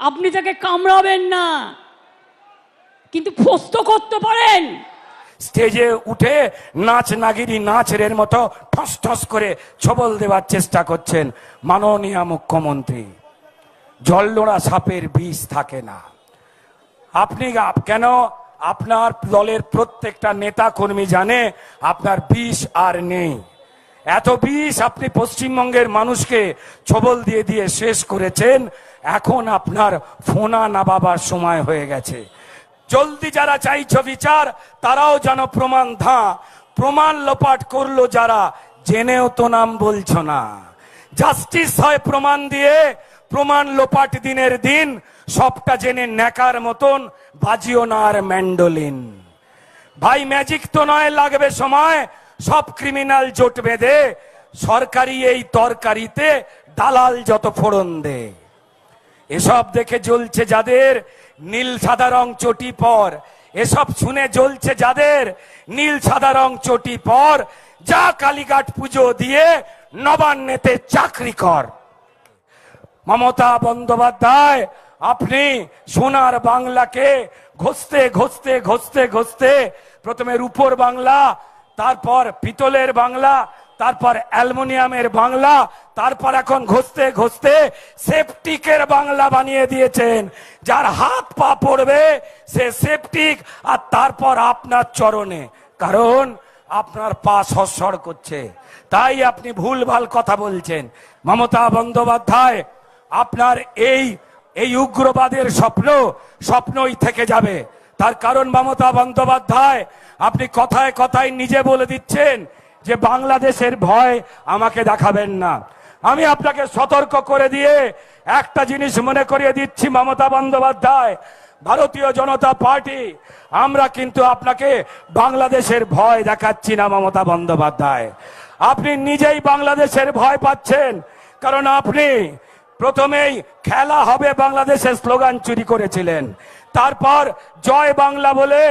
আপনি তাকে কামড়াবেন না। কিন্তু ফস্ত করতে পারেন। স্টেজে উঠে নাচ নাগিরি নাচের মতো ঠস ঠস করে ছবল দেওয়ার চেষ্টা করছেন মাননীয় মুখ্যমন্ত্রী। জলডোড়া সাপের বিষ থাকে না। আপনি কেন আপনার দলের প্রত্যেকটা নেতা কর্মী জানে আপনার বিষ আর নেই। এত বিষ আপনি পশ্চিমবঙ্গের মানুষকে ছবল দিয়ে দিয়ে শেষ করেছেন এখন আপনার ফোনা নাবাবার সময় হয়ে গেছে। জলদি যারা চাইছ বিচার, তারাও যেন প্রমাণ ধা। প্রমাণ লোপাট করল যারা, জেনেও তো নাম বলছ না। জাস্টিস হয় প্রমাণ দিয়ে, প্রমাণ লোপাট দিনের দিন, সবটা জেনে নেকার মতন বাজিও না আর ম্যান্ডোলিন। ভাই, ম্যাজিক তো নয়, লাগবে সময়, সব ক্রিমিনাল জোট বেঁধে, সরকারি এই তরকারিতে দালাল যত ফোড়ন দে। এসব দেখে জ্বলছে যাদের নীল সাদা রং চটি পর। এসব শুনে জ্বলছে যাদের নীল সাদা রং চটি পর। যা কালীঘাট পুজো দিয়ে নবান্নেতে চাকরি কর। মমতা বন্দ্যোপাধ্যায়, আপনি সোনার বাংলাকে ঘষতে ঘষতে ঘষতে ঘষতে প্রথমে রূপোর বাংলা, তারপর পিতলের বাংলা তারপর অ্যালুমিনিয়ামের বাংলা, তারপর এখন ঘষতে ঘষতে সেপটিকের বাংলা বানিয়ে দিয়েছেন। যার হাত পা পড়বে সে সেপটিক, আর তারপর আপনার চরণে। কারণ আপনার পা সস্বর করছে। তাই আপনি ভুলভাল কথা বলছেন। মমতা বন্দ্যোপাধ্যায়, আপনার এই এই উগ্রবাদের স্বপ্ন, স্বপ্নই থেকে যাবে। তার কারণ মমতা বন্দ্যোপাধ্যায়, আপনি কথায় কথায় নিজে বলে দিচ্ছেন যে বাংলাদেশের ভয় আমাকে দেখাবেন না। আমি আপনাকে সতর্ক করে দিয়ে একটা জিনিস মনে করিয়ে দিচ্ছি, মমতা বন্দ্যোপাধ্যায়। ভারতীয় জনতা পার্টি, আমরা কিন্তু আপনাকে বাংলাদেশের ভয় দেখাচ্ছি না, মমতা বন্দ্যোপাধ্যায়। আপনি নিজেই বাংলাদেশের ভয় পাচ্ছেন, কারণ আপনি প্রথমেই খেলা হবে বাংলাদেশের স্লোগান চুরি করেছিলেন। তারপর জয় বাংলা বলে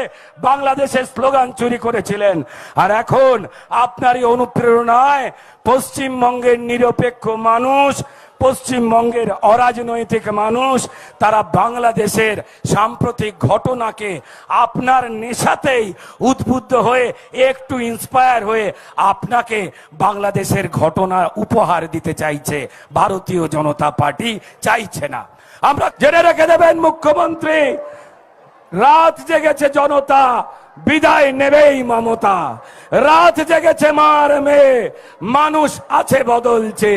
বাংলাদেশের স্লোগান চুরি করেছিলেন। আর এখন আপনারই অনুপ্রেরণায় পশ্চিমবঙ্গের নিরপেক্ষ মানুষ, পশ্চিমবঙ্গের অরাজনৈতিক মানুষ, তারা বাংলাদেশের সাম্প্রতিক ঘটনাকে আপনার নেশাতেই উদ্বুদ্ধ হয়ে, একটু ইন্সপায়ার হয়ে আপনাকে বাংলাদেশের ঘটনা উপহার দিতে চাইছে। ভারতীয় জনতা পার্টি চাইছে না। আমরা জেনে রেখে দেবেন, মুখ্যমন্ত্রী, রাত জেগেছে জনতা, বিদায় নেবেই মমতা। রাত জেগেছে মার মেয়ে, মানুষ আছে বদলছে।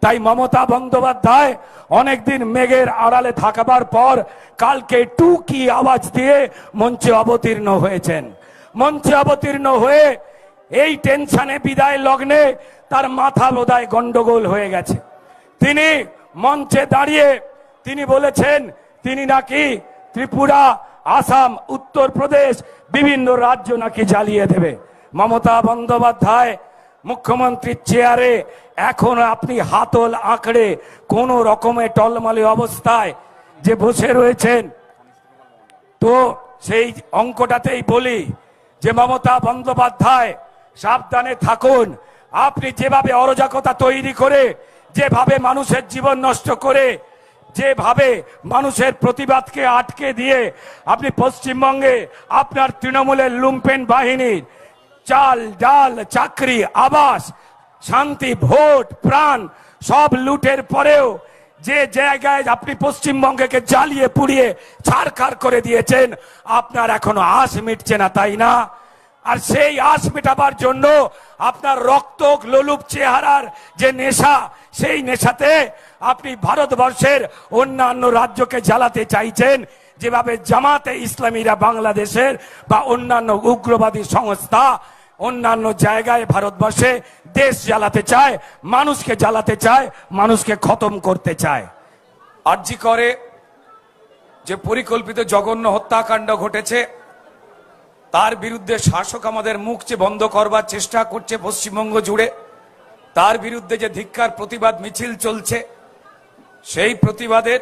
তাই মমতা বন্দ্যোপাধ্যায় অনেকদিন মেঘের আড়ালে থাকাবার পর কালকে টুকি আওয়াজ দিয়ে মঞ্চে অবতীর্ণ হয়েছেন। মঞ্চে অবতীর্ণ হয়ে এই টেনশনে বিদায় লগ্নে তার মাথা বোধহয় গন্ডগোল হয়ে গেছে। তিনি মঞ্চে দাঁড়িয়ে তিনি বলেছেন, তিনি নাকি ত্রিপুরা, আসাম উত্তরপ্রদেশ বিভিন্ন রাজ্য নাকি জ্বালিয়ে দেবে। মমতা বন্দ্যোপাধ্যায়, মুখ্যমন্ত্রীর চেয়ারে এখন আপনি হাতল আঁকড়ে কোন রকমের টলমলে অবস্থায় যে বসে রয়েছেন। তো সেই অঙ্কটাতেই বলি যে, মমতা বন্দ্যোপাধ্যায়, সাবধানে থাকুন। আপনি যেভাবে অরাজকতা তৈরি করে, যেভাবে মানুষের জীবন নষ্ট করে যেভাবে মানুষের প্রতিবাদকে আটকে দিয়ে আপনি পশ্চিমবঙ্গে আপনার তৃণমূলের লুম্পেন বাহিনীর চাল, ডাল, চাকরি, আবাস, শান্তি, ভোট, প্রাণ সব লুটের পরেও যে জায়গায় আপনি পশ্চিমবঙ্গকে জ্বালিয়ে পুড়িয়ে ছাড়খাড় করে দিয়েছেন, আপনার এখনও আশ মিটছে না, তাই না? আর সেই আশ মেটাবার জন্য আপনার রক্ত, লোলুপ, চেহারার যে নেশা, সেই নেশাতে আপনি ভারতবর্ষের অন্যান্য রাজ্যকে জ্বালাতে চাইছেন, যেভাবে জামাতে ইসলামীরা বাংলাদেশের বা অন্যান্য উগ্রবাদী সংস্থা অন্যান্য জায়গায় ভারতবর্ষে দেশ জ্বালাতে চায়, মানুষকে জ্বালাতে চায়, মানুষকে খতম করতে চায়। আর্জি করে যে পরিকল্পিত জঘন্য হত্যাকাণ্ড ঘটেছে, তার বিরুদ্ধে শাসক আমাদের মুখ যে বন্ধ করবার চেষ্টা করছে পশ্চিমবঙ্গ জুড়ে, তার বিরুদ্ধে যে ধিক্কার, প্রতিবাদ, মিছিল চলছে সেই প্রতিবাদের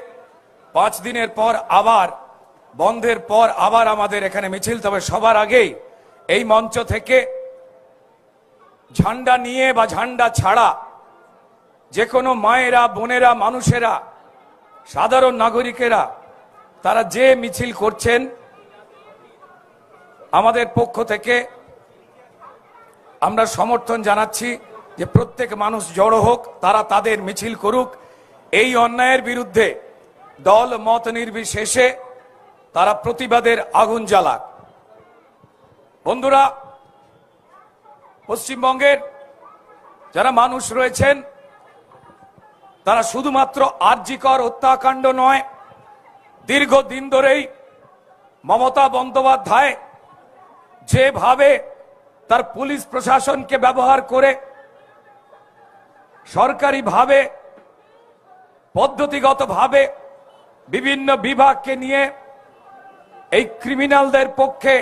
পাঁচ দিনের পর আবার, বন্ধের পর আবার আমাদের এখানে মিছিল, তবে সবার আগেই এই মঞ্চ থেকে ঝান্ডা নিয়ে বা ঝান্ডা ছাড়া যে কোনো মায়েরা, বোনেরা, মানুষেরা, সাধারণ নাগরিকেরা, তারা যে মিছিল করছেন, আমাদের পক্ষ থেকে আমরা সমর্থন জানাচ্ছি যে প্রত্যেক মানুষ জড়ো হোক, তারা তাদের মিছিল করুক এই অন্যায়ের বিরুদ্ধে দল মত নির্বিশেষে তারা প্রতিবাদের আগুন জ্বালাক। বন্ধুরা, পশ্চিমবঙ্গের যারা মানুষ রয়েছেন, তারা শুধুমাত্র আর্যিকর হত্যাকাণ্ড নয়, দীর্ঘদিন ধরেই মমতা বন্দ্যোপাধ্যায় যেভাবে তার পুলিশ প্রশাসনকে ব্যবহার করে সরকারিভাবে পদ্ধতিগতভাবে বিভিন্ন বিভাগকে নিয়ে এই ক্রিমিনালদের পক্ষে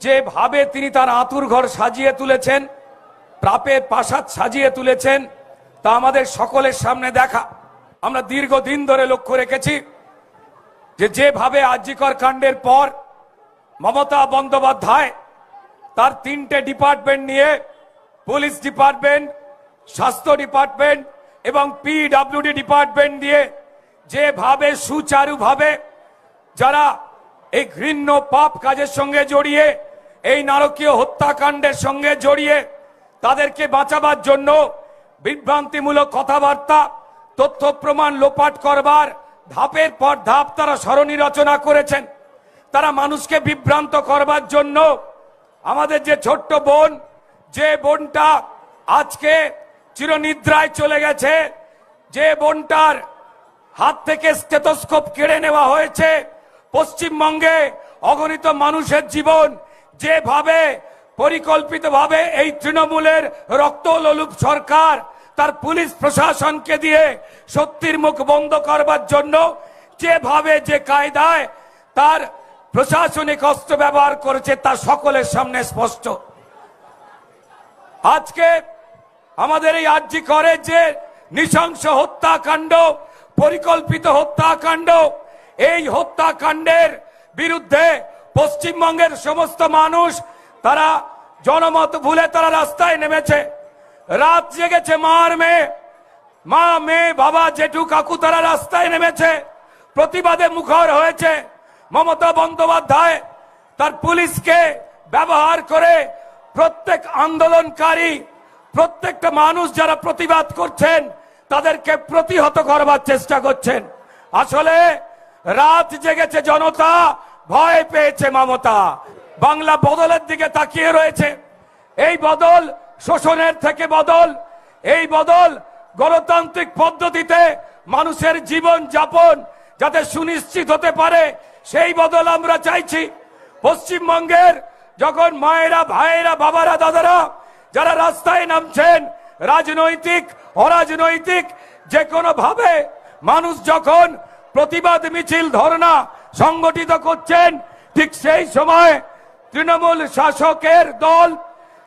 যেভাবে তিনি তার আতুর ঘর সাজিয়ে তুলেছেন, প্রাপের প্রাসাদ সাজিয়ে তুলেছেন, তা আমাদের সকলের সামনে দেখা। আমরা দীর্ঘদিন ধরে লক্ষ্য রেখেছি যে যেভাবে আর্যিকর কাণ্ডের পর মমতা বন্দ্যোপাধ্যায় তার তিনটে ডিপার্টমেন্ট নিয়ে পুলিশ ডিপার্টমেন্ট, স্বাস্থ্য ডিপার্টমেন্ট এবং পিডব্লিউডি ডিপার্টমেন্ট দিয়ে যেভাবে সুচারুভাবে যারা এই ঘৃণ্য পাপ কাজের সঙ্গে জড়িয়ে, এই নারকীয় হত্যাকাণ্ডের সঙ্গে জড়িয়ে তাদেরকে বাঁচাবার জন্য বিভ্রান্তিমূলক কথাবার্তা, তথ্য প্রমাণ লোপাট করবার ধাপের পর ধাপ তারা সরণি রচনা করেছেন। তারা মানুষকে বিভ্রান্ত করবার জন্য আমাদের যে ছোট্ট বোন, যে বোনটা আজকে চিরনিদ্রায় চলে গেছে। যে বোনটার হাত থেকে স্টেথোস্কোপ কেড়ে নেওয়া হয়েছে, পশ্চিমবঙ্গে অগণিত মানুষের জীবন, যেভাবে পরিকল্পিতভাবে এই তৃণমূলের রক্তলোলুপ সরকার তার পুলিশ প্রশাসনকে দিয়ে সত্যির মুখ বন্ধ করবার জন্য, যেভাবে যে কায়দায় তার প্রশাসনিক অস্ত্র ব্যবহার করেছে তা সকলের সামনে স্পষ্ট। আজকে আমাদের এই আর্জি করে যে নৃশংস হত্যাকাণ্ড, পরিকল্পিত হত্যাকাণ্ড, এই হত্যাকাণ্ডের বিরুদ্ধে পশ্চিমবঙ্গের সমস্ত মানুষ, তারা জনমত ভুলে তারা রাস্তায় নেমেছে। রাত জেগেছে মার মেয়ে। মা, মেয়ে, বাবা, জেঠু, কাকু, তারা রাস্তায় নেমেছে। প্রতিবাদে মুখর হয়েছে মমতা বন্দ্যোপাধ্যায়। তার পুলিশকে ব্যবহার করে প্রত্যেক আন্দোলনকারী প্রত্যেকটা মানুষ যারা প্রতিবাদ করছেন, তাদেরকে প্রতিহত করবার চেষ্টা করছেন। আসলে রাত জেগেছে জনতা, ভয় পেয়েছে মমতা। বাংলা বদলের দিকে তাকিয়ে রয়েছে। এই বদল শোষণের থেকে বদল, এই বদল গণতান্ত্রিক পদ্ধতিতে মানুষের জীবন যাপন যাতে সুনিশ্চিত হতে পারে, সেই বদল আমরা চাইছি। পশ্চিমবঙ্গের যখন মায়েরা, ভাইয়েরা, বাবারা, দাদারা যারা রাস্তায় নামছেন, রাজনৈতিক, অরাজনৈতিক যে কোনো ভাবে মানুষ যখন প্রতিবাদ মিছিল, ধর্ণা সংগঠিত করছেন, ঠিক সেই সময় তৃণমূল শাসকের দল,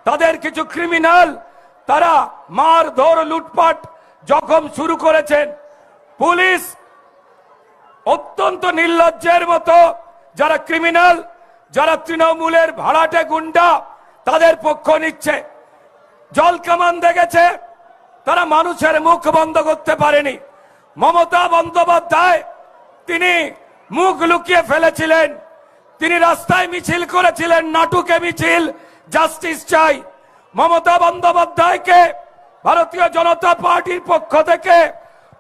তাদের কিছু ক্রিমিনাল তারা মার ধর লুটপাট, জখম শুরু করেছেন। পুলিশ অত্যন্ত নির্লজ্জের মতো যারা ক্রিমিনাল যারা তৃণমূলের ভাড়াটে গুন্ডা, তাদের পক্ষ নিচ্ছে। জল কামান দেখেছে, তারা মানুষের মুখ বন্ধ করতে পারেনি। মমতা বন্দ্যোপাধ্যায়, তিনি মুখ লুকিয়ে ফেলেছিলেন। তিনি রাস্তায় মিছিল করেছিলেন, নাটুকে মিছিল, জাস্টিস চাই। মমতা বন্দ্যোপাধ্যায়কে ভারতীয় জনতা পার্টির পক্ষ থেকে,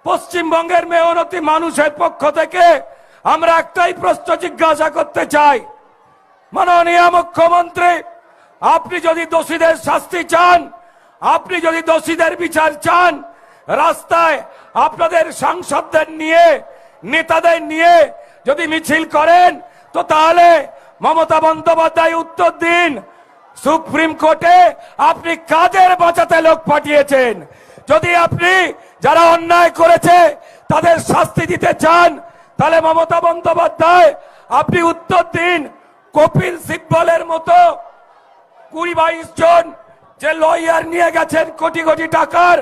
পশ্চিমবঙ্গের মেয়নতি মানুষের পক্ষ থেকে আমরা একটাই প্রশ্ন জিজ্ঞাসা করতে চাই। মাননীয় মুখ্যমন্ত্রী আপনি যদি দোষীদের শাস্তি চান, আপনি যদি দোষীদের বিচার চান, রাস্তায় আপনাদের সাংসদদের নিয়ে, নেতাদের নিয়ে যদি মিছিল করেন, তো তাহলে মমতা বন্দ্যোপাধ্যায় উত্তর দিন। সুপ্রিম কোর্টে আপনি কাদের বাঁচাতে লোক পাঠিয়েছেন? যদি আপনি যারা অন্যায় করেছে তাদের শাস্তি দিতে চান, তাহলে মমতা বন্দ্যোপাধ্যায়, আপনি উত্তর দিন। কপিল সিব্বলের মতো কুড়ি বাইশ জন যে লয়ার নিয়ে গেছেন কোটি কোটি টাকার,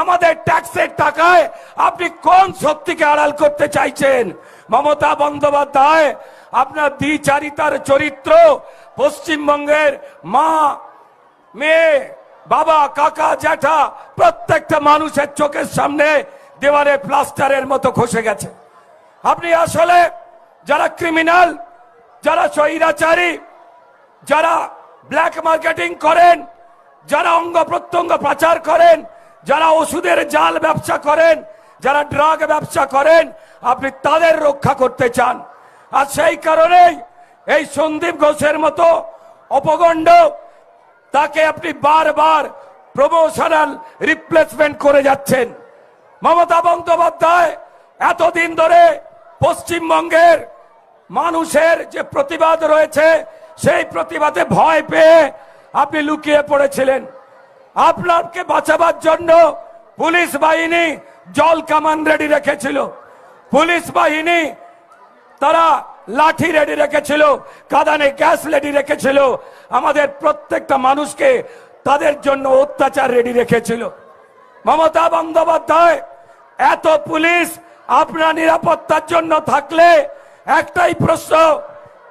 আমাদের ট্যাক্সের টাকায় আপনি কোন শক্তিকে আড়াল করতে চাইছেন? মমতা বন্দ্যোপাধ্যায়, আপনার দ্বিচারিতার চরিত্র পশ্চিমবঙ্গের মা, মেয়ে, বাবা, কাকা, জ্যাঠা, প্রত্যেকটা মানুষের চোখের সামনে দেওয়ালে প্লাস্টারের মতো খসে গেছে। আপনি আসলে যারা ক্রিমিনাল, যারা স্বৈরাচারী, যারা ব্ল্যাক মার্কেটিং করেন, যারা অঙ্গ প্রত্যঙ্গ প্রচার করেন, যারা ওষুধের জাল ব্যবসা করেন, যারা ড্রাগ ব্যবসা করেন, আপনি তাদের রক্ষা করতে চান। আর সেই কারণেই এই সন্দীপ ঘোষের মতো অপগণ্ড, তাকে আপনি বারবার প্রমোশনাল রিপ্লেসমেন্ট করে যাচ্ছেন। মমতা বন্দ্যোপাধ্যায় এতদিন ধরে পশ্চিমবঙ্গের মানুষের যে প্রতিবাদ রয়েছে সেই প্রতিবাদে ভয় পেয়ে আপনি লুকিয়ে পড়েছিলেন। আপনাকে বাঁচাবার জন্য পুলিশ বাহিনী জল কামান রেডি রেখেছিল। পুলিশ বাহিনী তারা লাঠি রেডি রেখেছিল, কাদানে গ্যাস রেডি রেখেছিল। আমাদের প্রত্যেকটা মানুষকে তাদের জন্য অত্যাচার রেডি রেখেছিল। মমতা বন্দ্যোপাধ্যায়, এত পুলিশ আপনার নিরাপত্তার জন্য থাকলে একটাই প্রশ্ন,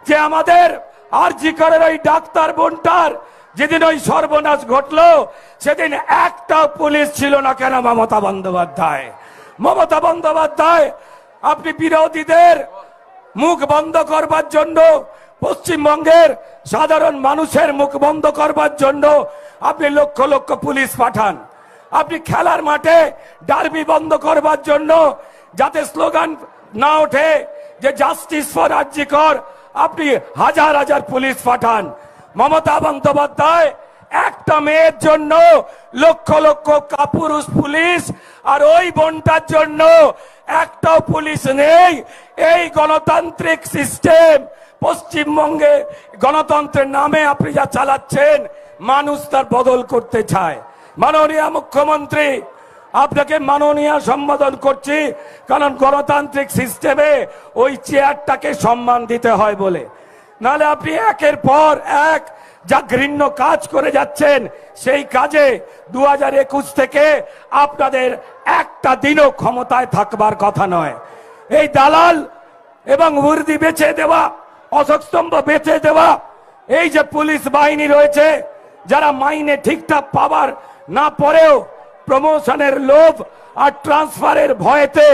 যে আমাদের আর জি করের ওই ডাক্তার বোনটার যেদিন ওই সর্বনাশ ঘটলো, সেদিন একটা পুলিশ ছিল না কেন মমতা বন্দ্যোপাধ্যায়? মমতা বন্দ্যোপাধ্যায়, আপনি বিরোধীদের মুখ বন্ধ করবার জন্য, পশ্চিমবঙ্গের সাধারণ মানুষের মুখ বন্ধ করবার জন্য আপনি লক্ষ লক্ষ পুলিশ পাঠান। আপনি খেলার মাঠে ডার্বি বন্ধ করবার জন্য যাতে স্লোগান না ওঠে যে, জাস্টিস ফর কর আপনি হাজার হাজার পুলিশ পাঠান। মমতা বন্দ্যোপাধ্যায়, একটা মেয়ের জন্য লক্ষ লক্ষ কাপুরুষ পুলিশ, আর ওই বোনটার জন্য একটাও পুলিশ নেই। এই গণতান্ত্রিক সিস্টেম পশ্চিমবঙ্গে গণতন্ত্রের নামে আপনি যা চালাচ্ছেন, মানুষ তার বদল করতে চায়। মাননীয় মুখ্যমন্ত্রী আপনাকে মাননীয় সম্বোধন করছি, কারণ গণতান্ত্রিক সিস্টেমে ওই চেয়ারটাকে সম্মান দিতে হয় বলে। নালে আপনি একের পর এক যা ঘৃণ্য কাজ করে যাচ্ছেন, সেই কাজে দু থেকে আপনাদের একটা দিনও ক্ষমতায় থাকবার কথা নয়। এই দালাল এবং উর্দি বেছে দেওয়া অশোকস্তম্ভ বেছে দেওয়া, এই যে পুলিশ বাহিনী রয়েছে, যারা মাইনে ঠিকঠাক পাবার না পরেও প্রমোশনের লোভ আর ট্রান্সফারের ভয়েতে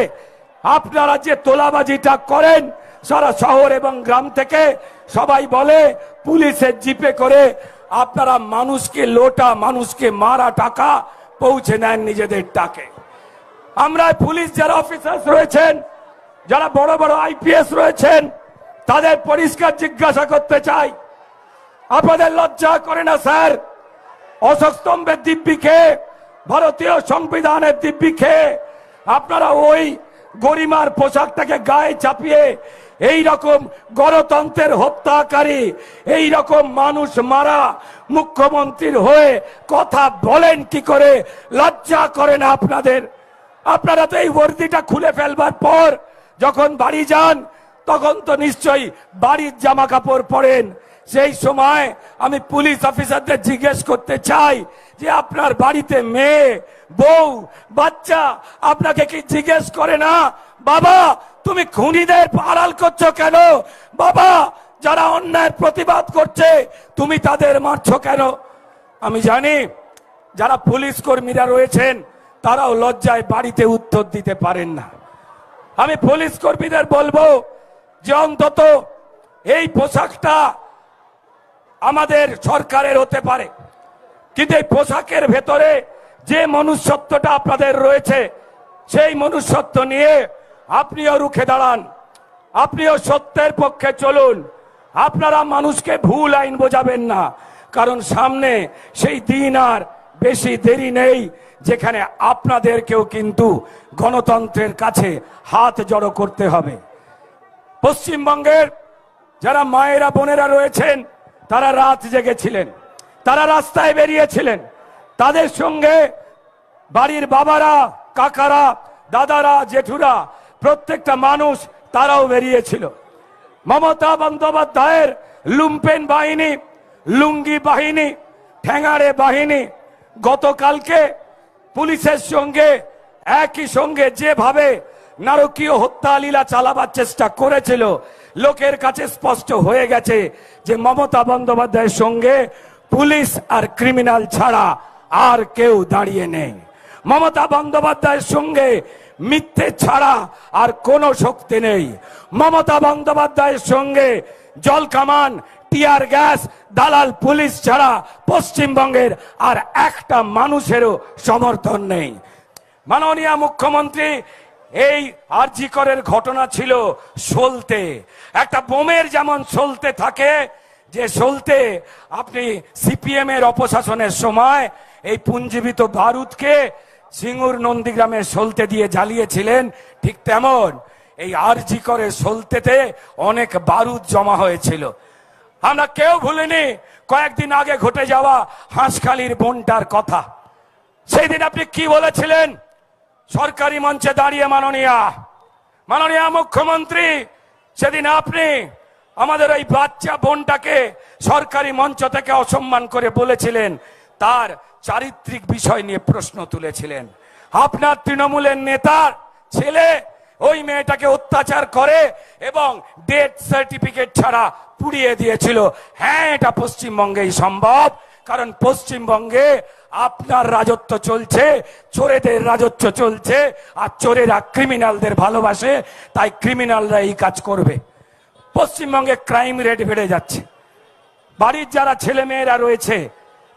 আপনারা যে তোলাবাজিটা করেন, সারা শহর এবং গ্রাম থেকে সবাই বলে পুলিশের জিপে করে আপনারা মানুষকে লোটা, মানুষকে মারা টাকা পৌঁছে নেন নিজেদের টাকে। আমরা পুলিশ যারা অফিসার রয়েছেন, যারা বড় বড় আইপিএস রয়েছেন, তাদের পরিষ্কার জিজ্ঞাসা করতে চাই। আপনাদের লজ্জা করে না, স্যার? অশোক স্তম্ভের দিব্যি ভারতীয় সংবিধানের দিব্যি খেয়ে আপনারা ওই গরিমার পোশাকটাকে গায়ে চাপিয়ে এই রকম গণতন্ত্রের হত্যাকারী এই রকম মানুষ মারা মুখ্যমন্ত্রীর হয়ে কথা বলেন কি করে, লজ্জা করে না আপনাদের? আপনারা তো এই বর্দিটা খুলে ফেলবার পর যখন বাড়ি যান, তখন তো নিশ্চয়ই বাড়ির জামা কাপড় পরেন। সেই সময় আমি পুলিশ অফিসারদের জিজ্ঞেস করতে চাই যে আপনার বাড়িতে মেয়ে, বউ, বাচ্চা আপনাকে কি জিজ্ঞেস করে না? বাবা, তুমি খুনিদের আড়াল করছ কেন? বাবা, যারা অন্যায়ের প্রতিবাদ করছে, তুমি তাদের মারছো কেন? আমি জানি যারা পুলিশ কর্মীরা রয়েছেন, তারাও লজ্জায় বাড়িতে উত্তর দিতে পারেন না। আমি পুলিশ কর্মীদের বলব যে অন্তত এই পোশাকটা আমাদের সরকারের হতে পারে। কিন্তু এই পোশাকের ভেতরে যে মনুষ্যত্বটা আপনাদের রয়েছে, সেই মনুষ্যত্ব নিয়ে আপনিও রুখে দাঁড়ান। আপনিও সত্যের পক্ষে চলুন। আপনারা মানুষকে ভুল আইন বোঝাবেন না। কারণ সামনে সেই দিন আর বেশি দেরি নেই, যেখানে আপনাদেরকেও কিন্তু গণতন্ত্রের কাছে হাত জড়ো করতে হবে। পশ্চিমবঙ্গের যারা মায়েরা, বোনেরা রয়েছেন তারা রাত জেগেছিলেন, তারা রাস্তায় বেরিয়েছিলেন। তাদের সঙ্গে বাড়ির বাবারা, কাকারা, দাদারা, জেঠুরা, প্রত্যেকটা মানুষ তারাও বেরিয়েছিল। মমতা বন্দ্যোপাধ্যায়ের লুম্পেন বাহিনী, লুঙ্গি বাহিনী, ঠ্যাঙাড়ে বাহিনী, গতকালকে পুলিশের সঙ্গে, একই সঙ্গে যেভাবে নারকীয় হত্যা লীলা চালাবার চেষ্টা করেছিল লোকের কাছে স্পষ্ট হয়ে গেছে যে মমতা বন্দ্যোপাধ্যায়ের সঙ্গে পুলিশ আর ক্রিমিনাল ছাড়া আর কেউ দাঁড়িয়ে নেই। মমতা বন্দ্যোপাধ্যায়ের সঙ্গে মিথ্যে ছাড়া আর কোনো শক্তি নেই। মমতা বন্দ্যোপাধ্যায়ের সঙ্গে জল কামান, টিয়ার গ্যাস, দালাল পুলিশ ছাড়া পশ্চিমবঙ্গের আর একটা মানুষেরও সমর্থন নেই। মাননীয় মুখ্যমন্ত্রী এই আরজিকরের ঘটনা ছিল সলতে। একটা বোমের যেমন সলতে থাকে, যে সলতে আপনি সিপিএম এর অপশাসনের সময় এই পুঞ্জীবিত বারুদকে সিঙ্গুর নন্দীগ্রামে সলতে দিয়ে জ্বালিয়েছিলেন, ঠিক তেমন এই আরজি করে সলতেতে অনেক বারুদ জমা হয়েছিল। আমরা কেউ ভুলিনি, কয়েকদিন আগে ঘটে যাওয়া হাঁসখালির বনটার কথা। সেই দিন আপনি কি বলেছিলেন? সরকারি মঞ্চে দাঁড়িয়ে মাননীয়া, মাননীয় মুখ্যমন্ত্রী, সেদিন আপনি আমাদের ওই বাচ্চা বোনটাকে সরকারি মঞ্চ থেকে অসম্মান করে বলেছিলেন, তার চারিত্রিক বিষয় নিয়ে প্রশ্ন তুলেছিলেন। আপনার তৃণমূলের নেতার ছেলে ওই মেয়েটাকে অত্যাচার করে এবং ডেথ সার্টিফিকেট ছাড়া পুড়িয়ে দিয়েছিল। হ্যাঁ এটা পশ্চিমবঙ্গেই সম্ভব। কারণ পশ্চিমবঙ্গে আপনার রাজত্ব চলছে, চোরেদের রাজত্ব চলছে, আর চোরেরা ক্রিমিনালদের ভালোবাসে, তাই ক্রিমিনালরা এই কাজ করবে। পশ্চিমবঙ্গে ক্রাইম রেট বেড়ে যাচ্ছে। বাড়ির যারা ছেলে মেয়েরা রয়েছে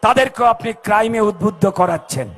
তাদেরকে আপনি ক্রাইমে উদ্বুদ্ধ করাচ্ছেন।